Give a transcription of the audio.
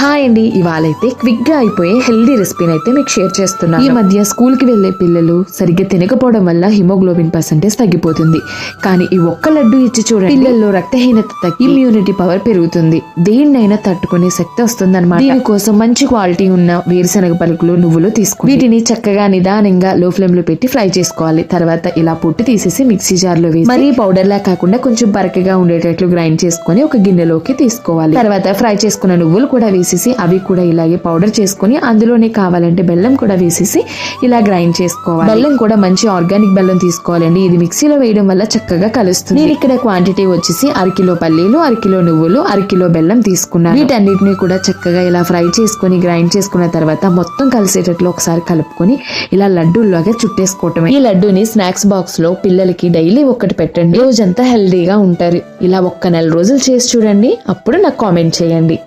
Hi అండి. ఇవాళ అయితే క్విక్గా అయిపోయే హెల్దీ రెసిపీని అయితే మీకు షేర్ చేస్తున్నాను. ఈ మధ్య స్కూల్కి వెళ్ళే పిల్లలు సరిగ్గా తినకపోవడం వల్ల హిమోగ్లోబిన్ పర్సంటేజ్ తగ్గిపోతుంది. కానీ ఈ ఒక్క లడ్డు ఇచ్చి చూడండి. పిల్లల్లో రక్తహీనత తగ్గి ఇమ్యూనిటీ పవర్ పెరుగుతుంది. దేన్నైనా తట్టుకునే శక్తి వస్తుంది అనమాట దీనికోసం మంచి క్వాలిటీ ఉన్న వేరుశనగ పలుకులు నువ్వులు తీసుకుని వీటిని చక్కగా నిదానంగా లో ఫ్లేమ్లో పెట్టి ఫ్రై చేసుకోవాలి. తర్వాత ఇలా పొట్టు తీసేసి మిక్సీ జార్లో వేసి మరీ పౌడర్ లా కాకుండా కొంచెం బరకగా ఉండేటట్లు గ్రైండ్ చేసుకొని ఒక గిన్నెలోకి తీసుకోవాలి. తర్వాత ఫ్రై చేసుకున్న నువ్వులు కూడా వేసి వేసేసి అవి కూడా ఇలాగే పౌడర్ చేసుకొని అందులోనే కావాలంటే బెల్లం కూడా వేసేసి ఇలా గ్రైండ్ చేసుకోవాలి. బెల్లం కూడా మంచి ఆర్గానిక్ బెల్లం తీసుకోవాలండి. ఇది మిక్సీలో వేయడం వల్ల చక్కగా కలుస్తుంది. నేను ఇక్కడ క్వాంటిటీ వచ్చేసి అరకిలో పల్లీలు అరకిలో నువ్వులు అరకిలో బెల్లం తీసుకున్నాను. వీటన్నిటిని కూడా చక్కగా ఇలా ఫ్రై చేసుకొని గ్రైండ్ చేసుకున్న తర్వాత మొత్తం కలిసేటట్లు ఒకసారి కలుపుకొని ఇలా లడ్డూల్లాగా చుట్టేసుకోవటమే. ఈ లడ్డూని స్నాక్స్ బాక్స్లో పిల్లలకి డైలీ ఒక్కటి పెట్టండి. రోజంతా హెల్దీగా ఉంటారు. ఇలా ఒక్క నెల రోజులు చేసి చూడండి. అప్పుడు నాకు కామెంట్ చేయండి.